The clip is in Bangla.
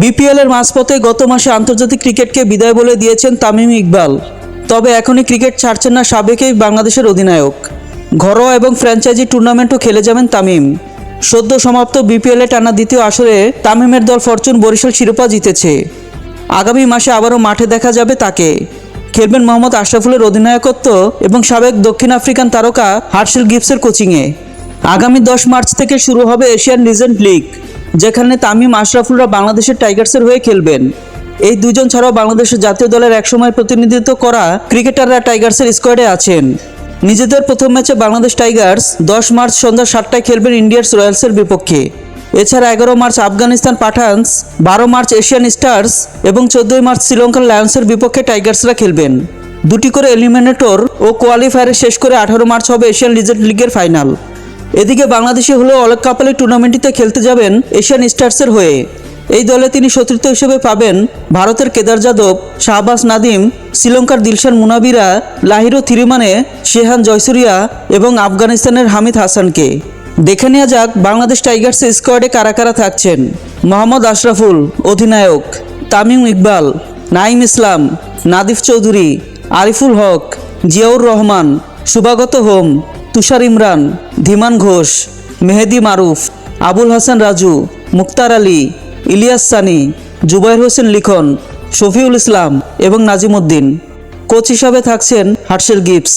বিপিএল এর মাঝপথে গত মাসে আন্তর্জাতিক ক্রিকেটকে বিদায় বলে দিয়েছেন তামিম ইকবাল। তবে এখনই ক্রিকেট ছাড়ছেন না সাবেকেই বাংলাদেশের অধিনায়ক। ঘরোয়া এবং ফ্র্যাঞ্চাইজি টুর্নামেন্টও খেলে যাবেন তামিম। সদ্য সমাপ্ত বিপিএলে টানা দ্বিতীয় আসরে তামিমের দল ফরচুন বরিশাল শিরোপা জিতেছে। আগামী মাসে আবারও মাঠে দেখা যাবে তাকে। খেলবেন মোহাম্মদ আশরাফুলের অধিনায়কত্ব এবং সাবেক দক্ষিণ আফ্রিকান তারকা হার্শেল গিবসের কোচিংয়ে। আগামী দশ মার্চ থেকে শুরু হবে এশিয়ান লিজেন্ড লিগ। যেখানে তামিম, আশরাফুলরা বাংলাদেশের টাইগার্সের হয়ে খেলবেন। এই দুজন ছাড়াও বাংলাদেশের জাতীয় দলের একসময় প্রতিনিধিত্ব করা ক্রিকেটাররা টাইগার্সের স্কোয়াডে আছেন। নিজেদের প্রথম ম্যাচে বাংলাদেশ টাইগার্স দশ মার্চ সন্ধ্যা সাতটায় খেলবেন ইন্ডিয়ার্স রয়্যালসের বিপক্ষে। এছাড়া এগারো মার্চ আফগানিস্তান পাঠানস, বারো মার্চ এশিয়ান স্টার্স এবং চোদ্দই মার্চ শ্রীলঙ্কার লায়ন্সের বিপক্ষে টাইগার্সরা খেলবেন। দুটি করে এলিমিনেটর ও কোয়ালিফায়ারে শেষ করে আঠারো মার্চ হবে এশিয়ান লিজেন্ড লিগের ফাইনাল। এদিকে বাংলাদেশে হলেও অলক কাপালি টুর্নামেন্টটিতে খেলতে যাবেন এশিয়ান স্টার্সের হয়ে। এই দলে তিনি সতীর্থ হিসেবে পাবেন ভারতের কেদার যাদব, শাহবাজ নাদিম, শ্রীলঙ্কার দিলশান মুনাবিরা লাহিরো থিরিমানে শেহান জয়সুরিয়া এবং আফগানিস্তানের হামিদ হাসানকে। দেখে নেওয়া যাক বাংলাদেশ টাইগার্সের স্কোয়াডে কারা কারা থাকছেন। মোহাম্মদ আশরাফুল, অধিনায়ক, তামিম ইকবাল নাইম ইসলাম, নাদিফ চৌধুরী, আরিফুল হক, জিয়াউর রহমান সুবাগত হোম তুষার ইমরান, ধীমান ঘোষ, মেহেদি মারুফ, আবুল হাসান রাজু, মুক্তার আলী, ইলিয়াস সানি, জুবাইর হোসেন লিখন, শফিউল ইসলাম এবং নাজিমুদ্দিন। কোচ হিসাবে থাকছেন হার্সেল গিবস।